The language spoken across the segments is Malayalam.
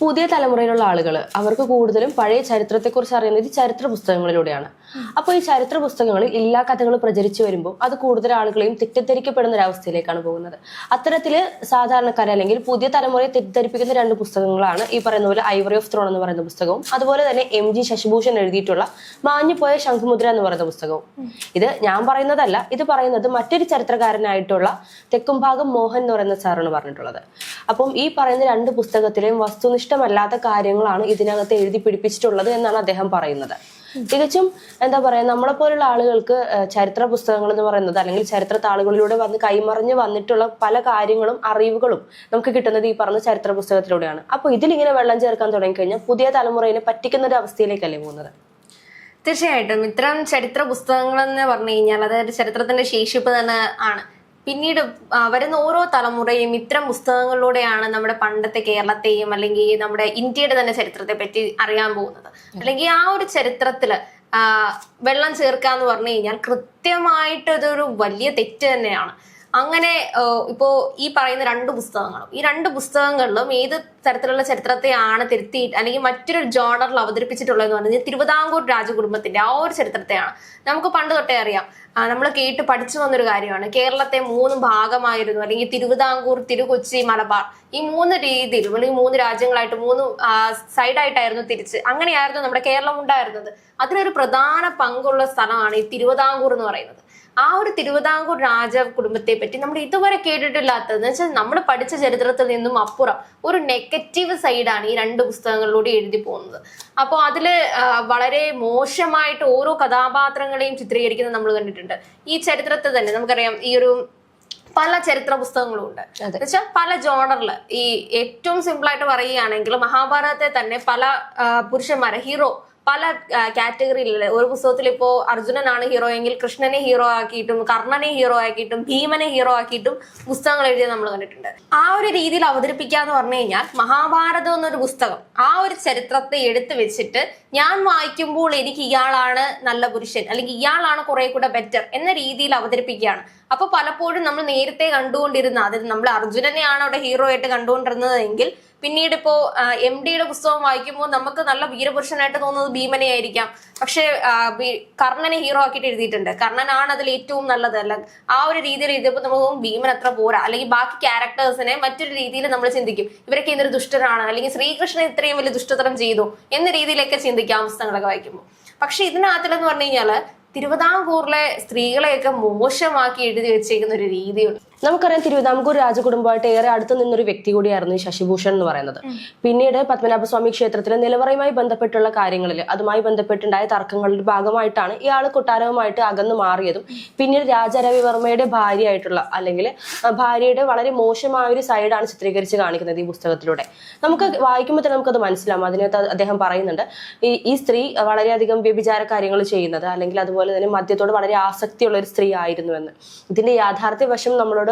പുതിയ തലമുറയിലുള്ള ആളുകൾ അവർക്ക് കൂടുതലും പഴയ ചരിത്രത്തെക്കുറിച്ച് അറിയുന്നത് ഈ ചരിത്ര പുസ്തകങ്ങളിലൂടെയാണ്. അപ്പോൾ ഈ ചരിത്ര പുസ്തകങ്ങളിൽ എല്ലാ കഥകളും പ്രചരിച്ചു വരുമ്പോൾ അത് കൂടുതൽ ആളുകളെയും തെറ്റിദ്ധരിക്കപ്പെടുന്ന ഒരവസ്ഥയിലേക്കാണ് പോകുന്നത്. അത്തരത്തിൽ സാധാരണക്കാരെ അല്ലെങ്കിൽ പുതിയ തലമുറയെ തെറ്റിദ്ധരിപ്പിക്കുന്ന രണ്ട് പുസ്തകങ്ങളാണ് ഈ പറയുന്ന പോലെ ഐവറി ഓഫ് ത്രോൺ എന്ന് പറയുന്ന പുസ്തകവും അതുപോലെ തന്നെ എം ജി ശശിഭൂഷൺ എഴുതിയിട്ടുള്ള മാഞ്ഞുപോയ ശംഖുമുദ്ര എന്ന് പറയുന്ന പുസ്തകവും. ഇത് ഞാൻ പറയുന്നതല്ല ഇത് പറയുന്നത് മറ്റൊരു ചരിത്രകാരനായിട്ടുള്ള തെക്കുംഭാഗം മോഹൻ എന്ന് പറയുന്ന സാറാണ് പറഞ്ഞിട്ടുള്ളത്. അപ്പം ഈ പറയുന്ന രണ്ട് പുസ്തകത്തിലെയും വസ്തുനിഷ്ഠമല്ലാത്ത കാര്യങ്ങളാണ് ഇതിനകത്ത് എഴുതി പിടിപ്പിച്ചിട്ടുള്ളത് എന്നാണ് അദ്ദേഹം പറയുന്നത്. തികച്ചും എന്താ പറയാ നമ്മളെ പോലുള്ള ആളുകൾക്ക് ചരിത്ര പുസ്തകങ്ങൾ എന്ന് പറയുന്നത് അല്ലെങ്കിൽ ചരിത്ര താളുകളിലൂടെ വന്ന് കൈമറിഞ്ഞ് വന്നിട്ടുള്ള പല കാര്യങ്ങളും അറിവുകളും നമുക്ക് കിട്ടുന്നത് ഈ പറഞ്ഞ ചരിത്ര പുസ്തകത്തിലൂടെയാണ്. അപ്പോൾ ഇതിലിങ്ങനെ വെള്ളം ചേർക്കാൻ തുടങ്ങിക്കഴിഞ്ഞാൽ പുതിയ തലമുറയിനെ പറ്റിക്കുന്ന ഒരു അവസ്ഥയിലേക്കല്ലേ പോകുന്നത്? തീർച്ചയായിട്ടും. ഇത്തരം ചരിത്ര പുസ്തകങ്ങൾ എന്ന് പറഞ്ഞു കഴിഞ്ഞാൽ അതായത് ചരിത്രത്തിന്റെ ശേഷിപ്പ് തന്നെ ആണ്. പിന്നീട് വരുന്ന ഓരോ തലമുറയും ഇത്തരം പുസ്തകങ്ങളിലൂടെയാണ് നമ്മുടെ പണ്ടത്തെ കേരളത്തെയും അല്ലെങ്കിൽ നമ്മുടെ ഇന്ത്യയുടെ തന്നെ ചരിത്രത്തെ പറ്റി അറിയാൻ പോകുന്നത്. അല്ലെങ്കിൽ ആ ഒരു ചരിത്രത്തിൽ വെള്ളം ചേർക്കുക എന്ന് പറഞ്ഞു കഴിഞ്ഞാൽ കൃത്യമായിട്ട് അതൊരു വലിയ തെറ്റ് തന്നെയാണ്. അങ്ങനെ ഇപ്പോ ഈ പറയുന്ന രണ്ട് പുസ്തകങ്ങളും ഈ രണ്ട് പുസ്തകങ്ങളിലും ഏത് തരത്തിലുള്ള ചരിത്രത്തെയാണ് തിരുത്തി അല്ലെങ്കിൽ മറ്റൊരു ജോണറിൽ അവതരിപ്പിച്ചിട്ടുള്ളതെന്ന് പറഞ്ഞാൽ തിരുവിതാംകൂർ രാജകുടുംബത്തിന്റെ ആ ഒരു ചരിത്രത്തെയാണ്. നമുക്ക് പണ്ട് തൊട്ടേ അറിയാം. നമ്മൾ കേട്ട് പഠിച്ചു വന്നൊരു കാര്യമാണ്. കേരളത്തെ മൂന്ന് ഭാഗമായിരുന്നു. അല്ലെങ്കിൽ തിരുവിതാംകൂർ തിരുകൊച്ചി മലബാർ. ഈ മൂന്ന് രീതിയിൽ അല്ലെങ്കിൽ മൂന്ന് രാജ്യങ്ങളായിട്ട് മൂന്ന് സൈഡായിട്ടായിരുന്നു തിരിച്ച്. അങ്ങനെയായിരുന്നു നമ്മുടെ കേരളം ഉണ്ടായിരുന്നത്. അതിനൊരു പ്രധാന പങ്കുള്ള സ്ഥലമാണ് ഈ തിരുവിതാംകൂർ എന്ന് പറയുന്നത്. ആ ഒരു തിരുവിതാംകൂർ രാജ കുടുംബത്തെ പറ്റി നമ്മൾ ഇതുവരെ കേട്ടിട്ടില്ലാത്തത് എന്ന് വെച്ചാൽ നമ്മൾ പഠിച്ച ചരിത്രത്തിൽ നിന്നും അപ്പുറം ഒരു നെഗറ്റീവ് സൈഡാണ് ഈ രണ്ട് പുസ്തകങ്ങളിലൂടെ എഴുതി പോകുന്നത്. അപ്പോൾ അതിൽ വളരെ മോശമായിട്ട് ഓരോ കഥാപാത്രങ്ങളെയും ചിത്രീകരിക്കുന്നത് നമ്മൾ കണ്ടിട്ടുണ്ട്. ഈ ചരിത്രത്തെ തന്നെ നമുക്കറിയാം ഈ ഒരു പല ചരിത്ര പുസ്തകങ്ങളും ഉണ്ട്. എന്നുവെച്ചാൽ വെച്ചാൽ പല ജോണറിൽ ഈ ഏറ്റവും സിമ്പിളായിട്ട് പറയുകയാണെങ്കിൽ മഹാഭാരതത്തെ തന്നെ പല പുരുഷന്മാരെ ഹീറോ പല കാറ്റഗറിയിൽ ഒരു പുസ്തകത്തിൽ ഇപ്പോ അർജുനനാണ് ഹീറോ എങ്കിൽ കൃഷ്ണനെ ഹീറോ ആക്കിയിട്ടും കർണനെ ഹീറോ ആക്കിയിട്ടും ഭീമനെ ഹീറോ ആക്കിയിട്ടും പുസ്തകങ്ങൾ എഴുതിയത് നമ്മൾ കണ്ടിട്ടുണ്ട്. ആ ഒരു രീതിയിൽ അവതരിപ്പിക്കുക എന്ന് പറഞ്ഞു കഴിഞ്ഞാൽ മഹാഭാരതം എന്നൊരു പുസ്തകം ആ ഒരു ചരിത്രത്തെ എടുത്തു വെച്ചിട്ട് ഞാൻ വായിക്കുമ്പോൾ എനിക്ക് ഇയാളാണ് നല്ല പുരുഷൻ അല്ലെങ്കിൽ ഇയാളാണ് കുറെ കൂടെ ബെറ്റർ എന്ന രീതിയിൽ അവതരിപ്പിക്കുകയാണ്. അപ്പൊ പലപ്പോഴും നമ്മൾ നേരത്തെ കണ്ടുകൊണ്ടിരുന്ന അതിൽ നമ്മൾ അർജുനനെയാണ് അവിടെ ഹീറോ ആയിട്ട് കണ്ടുകൊണ്ടിരുന്നത് എങ്കിൽ പിന്നീട് ഇപ്പോ എം ഡിയുടെ പുസ്തകം വായിക്കുമ്പോൾ നമുക്ക് നല്ല വീരപുരുഷനായിട്ട് തോന്നുന്നത് ഭീമനെ ആയിരിക്കാം. പക്ഷെ കർണനെ ഹീറോ ആക്കിയിട്ട് എഴുതിയിട്ടുണ്ട്. കർണനാണ് അതിൽ ഏറ്റവും നല്ലത്. അല്ല ആ ഒരു രീതിയിൽ എഴുതിയപ്പോൾ നമുക്ക് ഭീമൻ അത്ര പോരാ. അല്ലെങ്കിൽ ബാക്കി ക്യാരക്ടേഴ്സിനെ മറ്റൊരു രീതിയിൽ നമ്മൾ ചിന്തിക്കും. ഇവരൊക്കെ എന്തൊരു ദുഷ്ടരാണ്. അല്ലെങ്കിൽ ശ്രീകൃഷ്ണൻ ഇത്രയും വലിയ ദുഷ്ടതരം ചെയ്തു എന്ന രീതിയിലൊക്കെ ചിന്തിക്കാം പുസ്തകങ്ങളൊക്കെ വായിക്കുമ്പോൾ. പക്ഷെ ഇതിനകത്തിലെന്ന് പറഞ്ഞു കഴിഞ്ഞാൽ തിരുവിതാംകൂറിലെ സ്ത്രീകളെയൊക്കെ മോശമാക്കി എഴുതി വെച്ചേക്കുന്ന ഒരു രീതിയുണ്ട്. നമുക്കറിയാം തിരുവിതാംകൂർ രാജകുടുംബമായിട്ട് ഏറെ അടുത്ത് നിന്നൊരു വ്യക്തി കൂടിയായിരുന്നു ഈ ശശിഭൂഷൺ എന്ന് പറയുന്നത്. പിന്നീട് പത്മനാഭസ്വാമി ക്ഷേത്രത്തിലെ നിലവറയുമായി ബന്ധപ്പെട്ടുള്ള കാര്യങ്ങളിൽ അതുമായി ബന്ധപ്പെട്ടുണ്ടായ തർക്കങ്ങളുടെ ഭാഗമായിട്ടാണ് ഇയാൾ കൊട്ടാരവുമായിട്ട് അകന്നു മാറിയതും. പിന്നീട് രാജാരവിവർമ്മയുടെ ഭാര്യയായിട്ടുള്ള അല്ലെങ്കിൽ ഭാര്യയുടെ വളരെ മോശമായ ഒരു സൈഡാണ് ചിത്രീകരിച്ച് കാണിക്കുന്നത് ഈ പുസ്തകത്തിലൂടെ. നമുക്ക് വായിക്കുമ്പോൾ തന്നെ നമുക്കത് മനസ്സിലാവും. അതിനകത്ത് അദ്ദേഹം പറയുന്നുണ്ട് ഈ ഈ സ്ത്രീ വളരെയധികം വ്യഭിചാര കാര്യങ്ങൾ ചെയ്യുന്നത് അല്ലെങ്കിൽ അതുപോലെ തന്നെ മദ്യത്തോട് വളരെ ആസക്തിയുള്ള ഒരു സ്ത്രീ ആയിരുന്നു എന്ന്. ഇതിന്റെ യാഥാർത്ഥ്യ വശം നമ്മളോട്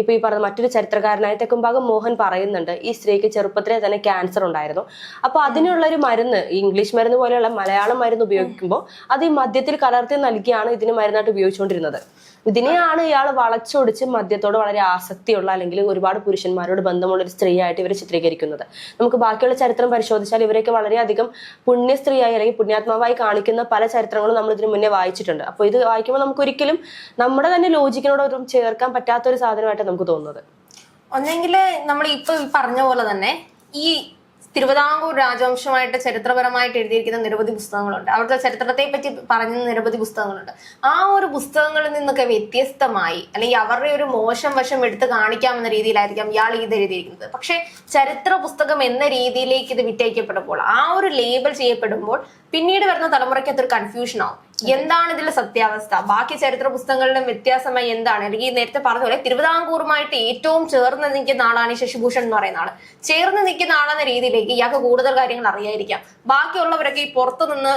ഇപ്പൊ ഈ പറഞ്ഞ മറ്റൊരു ചരിത്രകാരനായ തെക്കുംഭാഗം മോഹൻ പറയുന്നുണ്ട് ഈ സ്ത്രീക്ക് ചെറുപ്പത്തിലെ തന്നെ ക്യാൻസർ ഉണ്ടായിരുന്നു. അപ്പൊ അതിനുള്ള ഒരു മരുന്ന് ഇംഗ്ലീഷ് മരുന്ന് പോലെയുള്ള മലയാളം മരുന്ന് ഉപയോഗിക്കുമ്പോൾ അത് ഈ മദ്യത്തിൽ കലർത്തി നൽകിയാണ് ഇതിന് മരുന്നായിട്ട് ഉപയോഗിച്ചുകൊണ്ടിരുന്നത്. ഇതിനെയാണ് ഇയാൾ വളച്ചൊടിച്ച് മദ്യത്തോട് വളരെ ആസക്തിയുള്ള അല്ലെങ്കിൽ ഒരുപാട് പുരുഷന്മാരോട് ബന്ധമുള്ള ഒരു സ്ത്രീയായിട്ട് ഇവർ ചിത്രീകരിക്കുന്നത്. നമുക്ക് ബാക്കിയുള്ള ചരിത്രം പരിശോധിച്ചാൽ ഇവരൊക്കെ വളരെയധികം പുണ്യ സ്ത്രീയായി അല്ലെങ്കിൽ പുണ്യാത്മാവായി കാണിക്കുന്ന പല ചരിത്രങ്ങളും നമ്മൾ ഇതിനു മുന്നേ വായിച്ചിട്ടുണ്ട്. അപ്പോൾ ഇത് വായിക്കുമ്പോൾ നമുക്ക് ഒരിക്കലും നമ്മുടെ തന്നെ ലോജിക്കിനോടൊന്നും ചേർക്കാൻ പറ്റാത്ത ഒരു സാധനമായിട്ട് നമുക്ക് തോന്നുന്നത്. ഒന്നെങ്കിൽ നമ്മൾ ഇപ്പൊ പറഞ്ഞ പോലെ തന്നെ ഈ തിരുവിതാംകൂർ രാജവംശമായിട്ട് ചരിത്രപരമായിട്ട് എഴുതിയിരിക്കുന്ന നിരവധി പുസ്തകങ്ങളുണ്ട്. അവരുടെ ചരിത്രത്തെ പറ്റി പറഞ്ഞ നിരവധി പുസ്തകങ്ങളുണ്ട്. ആ ഒരു പുസ്തകങ്ങളിൽ നിന്നൊക്കെ വ്യത്യസ്തമായി അല്ലെങ്കിൽ അവരുടെ ഒരു മോശം വശം എടുത്ത് കാണിക്കാമെന്ന രീതിയിലായിരിക്കാം ഇയാൾ ഇത് എഴുതിയിരിക്കുന്നത്. പക്ഷെ ചരിത്ര പുസ്തകം എന്ന രീതിയിലേക്ക് ഇത് വിറ്റയക്കപ്പെടുമ്പോൾ ആ ഒരു ലേബൽ ചെയ്യപ്പെടുമ്പോൾ പിന്നീട് വരുന്ന തലമുറയ്ക്ക് അതൊരു കൺഫ്യൂഷൻ ആവും. എന്താണ് ഇതിലെ സത്യാവസ്ഥ? ബാക്കി ചരിത്ര പുസ്തകങ്ങളിലും വ്യത്യാസമായി എന്താണ്? അല്ലെങ്കിൽ നേരത്തെ പറഞ്ഞ പോലെ തിരുവിതാംകൂറുമായിട്ട് ഏറ്റവും ചേർന്ന് നിൽക്കുന്ന ആളാണ് ഈ ശശിഭൂഷൺ എന്ന് പറയുന്ന ആൾ. ചേർന്ന് നിൽക്കുന്ന ആളെന്ന രീതിയിലേക്ക് ഇയാൾക്ക് കൂടുതൽ കാര്യങ്ങൾ അറിയായിരിക്കാം ബാക്കിയുള്ളവരൊക്കെ ഈ പുറത്തു നിന്ന്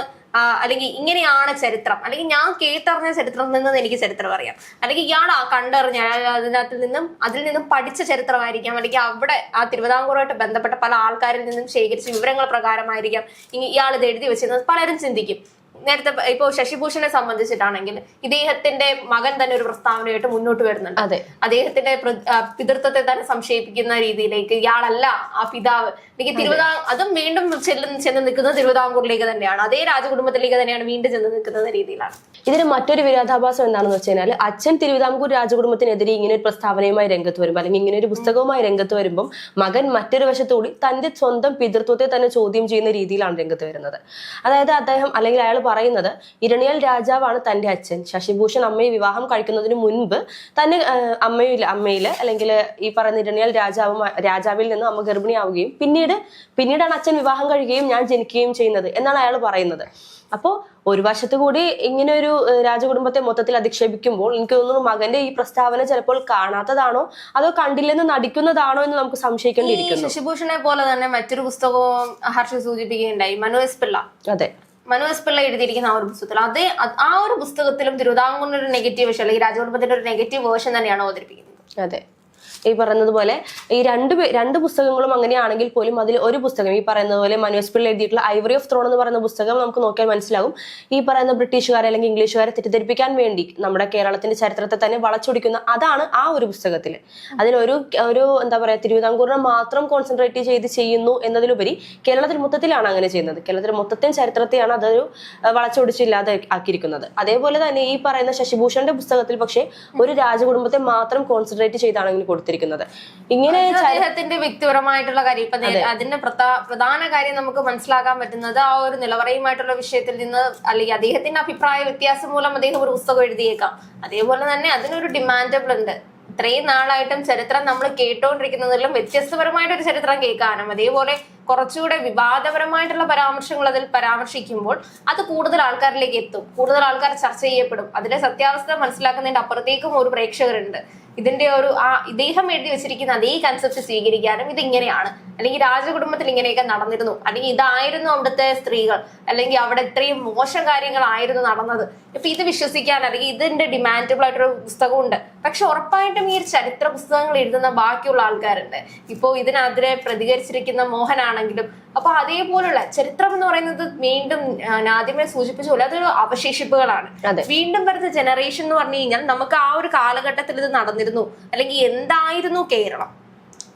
അല്ലെങ്കിൽ ഇങ്ങനെയാണ് ചരിത്രം. അല്ലെങ്കിൽ ഞാൻ കേട്ടറിഞ്ഞ ചരിത്രത്തിൽ നിന്നും എനിക്ക് ചരിത്രം അറിയാം. അല്ലെങ്കിൽ ഇയാൾ ആ കണ്ടറിഞ്ഞ അതിനകത്ത് നിന്നും അതിൽ നിന്നും പഠിച്ച ചരിത്രമായിരിക്കാം. അല്ലെങ്കിൽ അവിടെ ആ തിരുവിതാംകൂറുമായിട്ട് ബന്ധപ്പെട്ട പല ആൾക്കാരിൽ നിന്നും ശേഖരിച്ച വിവരങ്ങൾ പ്രകാരമായിരിക്കാം ഇയാൾ ഇത് എഴുതി വെച്ചിരുന്നത്. പലരും ചിന്തിക്കും. നേരത്തെ ഇപ്പോ ശശിഭൂഷണെ സംബന്ധിച്ചിട്ടാണെങ്കിൽ ഇദ്ദേഹത്തിന്റെ മകൻ തന്നെ ഒരു പ്രസ്താവനയായിട്ട് മുന്നോട്ട് വരുന്നുണ്ട്. അതെ. അദ്ദേഹത്തിന്റെ പിതൃത്വത്തെ തന്നെ സംശയിപ്പിക്കുന്ന രീതിയിലേക്ക് ഇയാളല്ല ആ പിതാവ്. എനിക്ക് തിരുവിതാ അതും വീണ്ടും ചെല്ലുന്ന ചെന്ന് നിൽക്കുന്ന തിരുവിതാംകൂറിലേക്ക് തന്നെയാണ്. അതേ രാജകുടുംബത്തിലേക്ക് തന്നെയാണ് വീണ്ടും ചെന്ന് നിൽക്കുന്ന രീതിയിലാണ്. ഇതിന് മറ്റൊരു വിരോധാഭാസം എന്താണെന്ന് വെച്ച് കഴിഞ്ഞാൽ അച്ഛൻ തിരുവിതാംകൂർ രാജകുടുംബത്തിനെതിരെ ഇങ്ങനെ ഒരു പ്രസ്താവനയുമായി രംഗത്ത് വരുമ്പോൾ അല്ലെങ്കിൽ ഇങ്ങനെ ഒരു പുസ്തകവുമായി രംഗത്ത് വരുമ്പോൾ മകൻ മറ്റൊരു വശത്തുകൂടി തന്റെ സ്വന്തം പിതൃത്വത്തെ തന്നെ ചോദ്യം ചെയ്യുന്ന രീതിയിലാണ് രംഗത്ത് വരുന്നത്. അതായത് അദ്ദേഹം അല്ലെങ്കിൽ അയാൾ പറയുന്നത് ഇരണിയൽ രാജാവാണ് തന്റെ അച്ഛൻ. ശശിഭൂഷൺ അമ്മയെ വിവാഹം കഴിക്കുന്നതിന് മുൻപ് തന്നെ അമ്മയിൽ അമ്മയിൽ അല്ലെങ്കിൽ ഈ പറയുന്ന ഇരണിയൽ രാജാവും രാജാവിൽ നിന്ന് അമ്മ ഗർഭിണിയാവുകയും പിന്നീട് പിന്നീടാണ് അച്ഛൻ വിവാഹം കഴിക്കുകയും ഞാൻ ജനിക്കുകയും ചെയ്യുന്നത് എന്നാണ് അയാൾ പറയുന്നത്. അപ്പോൾ ഒരു വശത്ത് കൂടി ഇങ്ങനെ ഒരു രാജകുടുംബത്തെ മൊത്തത്തിൽ അധിക്ഷേപിക്കുമ്പോൾ എനിക്ക് തോന്നുന്നു മകന്റെ ഈ പ്രസ്താവന ചിലപ്പോൾ കാണാത്തതാണോ അതോ കണ്ടില്ലെന്ന് നടിക്കുന്നതാണോ എന്ന് നമുക്ക് സംശയിക്കേണ്ടിയിരിക്കുന്നു. ശശിഭൂഷണെ പോലെ തന്നെ മറ്റൊരു പുസ്തകവും ഹർഷ സൂചിപ്പിക്കുകയുണ്ടായി മനു എസ് പിള്ള. അതെ. മനു എസ് പിള്ള എഴുതിയിരിക്കുന്ന ആ ഒരു പുസ്തകത്തിൽ. അതേ അത് ആ ഒരു പുസ്തകത്തിലും തിരുവിതാംകൂറിന്റെ ഒരു നെഗറ്റീവ് വേഷം അല്ലെങ്കിൽ രാജകുടുംബത്തിന്റെ ഒരു നെഗറ്റീവ് വേർഷൻ തന്നെയാണ് അവതരിപ്പിക്കുന്നത്. അതെ. ഈ പറയുന്നതുപോലെ ഈ രണ്ട് രണ്ട് പുസ്തകങ്ങളും അങ്ങനെയാണെങ്കിൽ പോലും അതിൽ ഒരു പുസ്തകം ഈ പറയുന്നത് പോലെ പിള്ള എഴുതിയിട്ടുള്ള ഐവറി ഓഫ് ത്രോൺ എന്ന് പറയുന്ന പുസ്തകം നമുക്ക് നോക്കിയാൽ മനസ്സിലാവും ഈ പറയുന്ന ബ്രിട്ടീഷുകാരെ അല്ലെങ്കിൽ ഇംഗ്ലീഷുകാരെ തെറ്റിദ്ധരിപ്പിക്കാൻ വേണ്ടി നമ്മുടെ കേരളത്തിന്റെ ചരിത്രത്തെ തന്നെ വളച്ചൊടിക്കുന്ന അതാണ് ആ ഒരു പുസ്തകത്തിൽ അതിലൊരു ഒരു എന്താ പറയാ തിരുവിതാംകൂറിനെ മാത്രം കോൺസെൻട്രേറ്റ് ചെയ്ത് ചെയ്യുന്നു എന്നതിലുപരി കേരളത്തിൽ മൊത്തത്തിലാണ് അങ്ങനെ ചെയ്യുന്നത്. കേരളത്തിൽ മൊത്തത്തിൽ ചരിത്രത്തെയാണ് അതൊരു വളച്ചൊടിച്ചില്ലാതെ ആക്കിയിരിക്കുന്നത് അതേപോലെ തന്നെ ഈ പറയുന്ന ശശിഭൂഷന്റെ പുസ്തകത്തിൽ പക്ഷേ ഒരു രാജകുടുംബത്തെ മാത്രം കോൺസെൻട്രേറ്റ് ചെയ്താണെങ്കിൽ കൊടുത്തിരിക്കുന്നത്. ഇങ്ങനെ അദ്ദേഹത്തിന്റെ വ്യക്തിപരമായിട്ടുള്ള കാര്യം. ഇപ്പൊ അതിന്റെ പ്രധാന കാര്യം നമുക്ക് മനസ്സിലാക്കാൻ പറ്റുന്നത് ആ ഒരു നിലവറയുമായിട്ടുള്ള വിഷയത്തിൽ നിന്ന് അല്ലെങ്കിൽ അദ്ദേഹത്തിന്റെ അഭിപ്രായ വ്യത്യാസം മൂലം അദ്ദേഹം ഒരു പുസ്തകം എഴുതിയേക്കാം. അതേപോലെ തന്നെ അതിനൊരു ഡിമാൻഡബിൾ ഉണ്ട്. ഇത്രയും നാളായിട്ടും ചരിത്രം നമ്മൾ കേട്ടോണ്ടിരിക്കുന്നതിലും വ്യത്യസ്തപരമായിട്ട് ഒരു ചരിത്രം കേൾക്കാനും അതേപോലെ കുറച്ചുകൂടെ വിവാദപരമായിട്ടുള്ള പരാമർശങ്ങൾ അതിൽ പരാമർശിക്കുമ്പോൾ അത് കൂടുതൽ ആൾക്കാരിലേക്ക് എത്തും. കൂടുതൽ ആൾക്കാർ ചർച്ച ചെയ്യപ്പെടും. അതിലെ സത്യാവസ്ഥ മനസ്സിലാക്കുന്നതിന്റെ അപ്പുറത്തേക്കും ഒരു പ്രേക്ഷകരുണ്ട്. ഇതിന്റെ ഒരു ആ ഇദ്ദേഹം എഴുതി വെച്ചിരിക്കുന്ന അതേ കൺസെപ്റ്റ് സ്വീകരിക്കാനും ഇത് ഇങ്ങനെയാണ് അല്ലെങ്കിൽ രാജകുടുംബത്തിൽ ഇങ്ങനെയൊക്കെ നടന്നിരുന്നു. അല്ലെങ്കിൽ ഇതായിരുന്നു അവിടുത്തെ സ്ത്രീകൾ. അല്ലെങ്കിൽ അവിടെ ഇത്രയും മോശം കാര്യങ്ങളായിരുന്നു നടന്നത്. ഇപ്പൊ ഇത് വിശ്വസിക്കാൻ അല്ലെങ്കിൽ ഇതിന്റെ ഡിമാൻഡബിൾ ആയിട്ടൊരു പുസ്തകമുണ്ട്. പക്ഷെ ഉറപ്പായിട്ടും ഈ ചരിത്ര പുസ്തകങ്ങൾ എഴുതുന്ന ബാക്കിയുള്ള ആൾക്കാരുണ്ട്. ഇപ്പോ ഇതിനെതിരെ പ്രതികരിച്ചിരിക്കുന്ന മോഹനാണെങ്കിലും അപ്പൊ അതേപോലുള്ള ചരിത്രം എന്ന് പറയുന്നത് വീണ്ടും ആദ്യമേ സൂചിപ്പിച്ച പോലെ അതൊരു അവശേഷിപ്പുകളാണ്. വീണ്ടും വരുന്ന ജനറേഷൻ എന്ന് പറഞ്ഞു കഴിഞ്ഞാൽ നമുക്ക് ആ ഒരു കാലഘട്ടത്തിൽ ഇത് നടന്നിരുന്നു. അല്ലെങ്കിൽ എന്തായിരുന്നു കേരളം?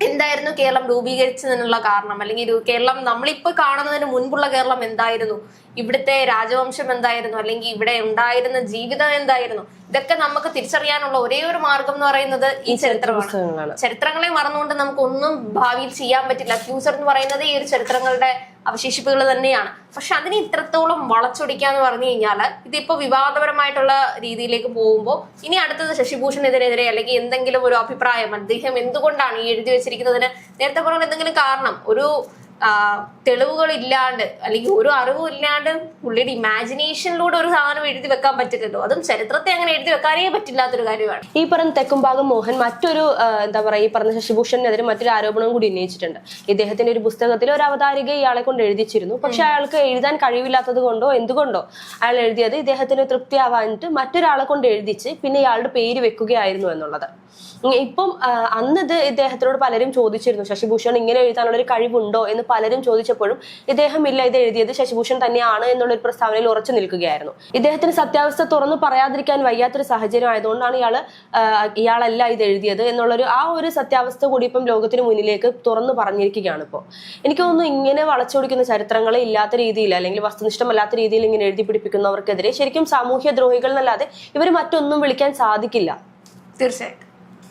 എന്തായിരുന്നു കേരളം രൂപീകരിച്ചതിനുള്ള കാരണം? അല്ലെങ്കിൽ കേരളം നമ്മളിപ്പോ കാണുന്നതിന് മുൻപുള്ള കേരളം എന്തായിരുന്നു? ഇവിടുത്തെ രാജവംശം എന്തായിരുന്നു? അല്ലെങ്കിൽ ഇവിടെ ഉണ്ടായിരുന്ന ജീവിതം എന്തായിരുന്നു? ഇതൊക്കെ നമുക്ക് തിരിച്ചറിയാനുള്ള ഒരേ ഒരു മാർഗം എന്ന് പറയുന്നത് ഈ ചരിത്രമാണ്. ചരിത്രങ്ങളെ മറന്നുകൊണ്ട് നമുക്ക് ഒന്നും ഭാവിയിൽ ചെയ്യാൻ പറ്റില്ല. ഫ്യൂച്ചർ എന്ന് പറയുന്നത് ഈ ഒരു ചരിത്രങ്ങളുടെ അവശേഷിപ്പുകൾ തന്നെയാണ്. പക്ഷെ അതിനെ ഇത്രത്തോളം വളച്ചൊടിക്കുക എന്ന് പറഞ്ഞു കഴിഞ്ഞാൽ ഇതിപ്പോ വിവാദപരമായിട്ടുള്ള രീതിയിലേക്ക് പോകുമ്പോൾ ഇനി അടുത്തത് ശശിഭൂഷണെതിരെതിരെ അല്ലെങ്കിൽ എന്തെങ്കിലും ഒരു അഭിപ്രായം അദ്ദേഹം എന്തുകൊണ്ടാണ് ഈ എഴുതി വെച്ചിരിക്കുന്നതിന് നേരത്തെ പറഞ്ഞ എന്തെങ്കിലും കാരണം ഒരു ഇല്ലാണ്ട് അല്ലെങ്കിൽ ഒരു അറിവും ഇല്ലാണ്ട് പുള്ളിയുടെ ഇമാജിനേഷനിലൂടെ ഒരു സാധനം എഴുതി വെക്കാൻ പറ്റില്ലല്ലോ. അതും ചരിത്രത്തെ അങ്ങനെ എഴുതി വെക്കാനേ പറ്റില്ലാത്തൊരു കാര്യമാണ്. ഈ പറഞ്ഞ തെക്കുംഭാഗം മോഹൻ മറ്റൊരു എന്താ പറയുക ഈ പറഞ്ഞ ശശിഭൂഷണിനെതിരെ മറ്റൊരു ആരോപണം കൂടി ഉന്നയിച്ചിട്ടുണ്ട്. ഇദ്ദേഹത്തിന്റെ ഒരു പുസ്തകത്തിൽ ഒരു അവതാരിക ഇയാളെ കൊണ്ട് എഴുതിച്ചിരുന്നു. പക്ഷെ അയാൾക്ക് എഴുതാൻ കഴിവില്ലാത്തത് കൊണ്ടോ എന്തുകൊണ്ടോ അയാൾ എഴുതിയത് ഇദ്ദേഹത്തിന് തൃപ്തിയാവാനിട്ട് മറ്റൊരാളെ കൊണ്ട് എഴുതിച്ച് പിന്നെ ഇയാളുടെ പേര് വെക്കുകയായിരുന്നു എന്നുള്ളത്. ഇപ്പം അന്നത് ഇദ്ദേഹത്തിനോട് പലരും ചോദിച്ചിരുന്നു ശശിഭൂഷൺ ഇങ്ങനെ എഴുതാനുള്ള ഒരു കഴിവുണ്ടോ? എന്ന് പലരും ചോദിച്ചപ്പോഴും ഇദ്ദേഹം ഇല്ല ഇത് എഴുതിയത് ശശിഭൂഷൺ തന്നെയാണ് എന്നുള്ള ഒരു പ്രസ്താവനയിൽ ഉറച്ചു നിൽക്കുകയായിരുന്നു. ഇദ്ദേഹത്തിന് സത്യാവസ്ഥ തുറന്നു പറയാതിരിക്കാൻ വയ്യാത്തൊരു സാഹചര്യം ആയതുകൊണ്ടാണ് ഇയാൾ ആ, ഇയാളല്ല ഇത് എഴുതിയത് എന്നുള്ളൊരു ആ ഒരു സത്യാവസ്ഥ കൂടി ഇപ്പം ലോകത്തിന് മുന്നിലേക്ക് തുറന്നു പറഞ്ഞിരിക്കുകയാണ് ഇപ്പോൾ എനിക്ക് തോന്നുന്നു ഇങ്ങനെ വളച്ചൊടിക്കുന്ന ചരിത്രങ്ങളെ ഇല്ലാത്ത രീതിയിൽ അല്ലെങ്കിൽ വസ്തുനിഷ്ഠമല്ലാത്ത രീതിയിൽ ഇങ്ങനെ എഴുതി പിടിപ്പിക്കുന്നവർക്കെതിരെ ശരിക്കും സാമൂഹ്യ ദ്രോഹികൾ എന്നല്ലാതെ ഇവർ മറ്റൊന്നും വിളിക്കാൻ സാധിക്കില്ല. തീർച്ചയായിട്ടും.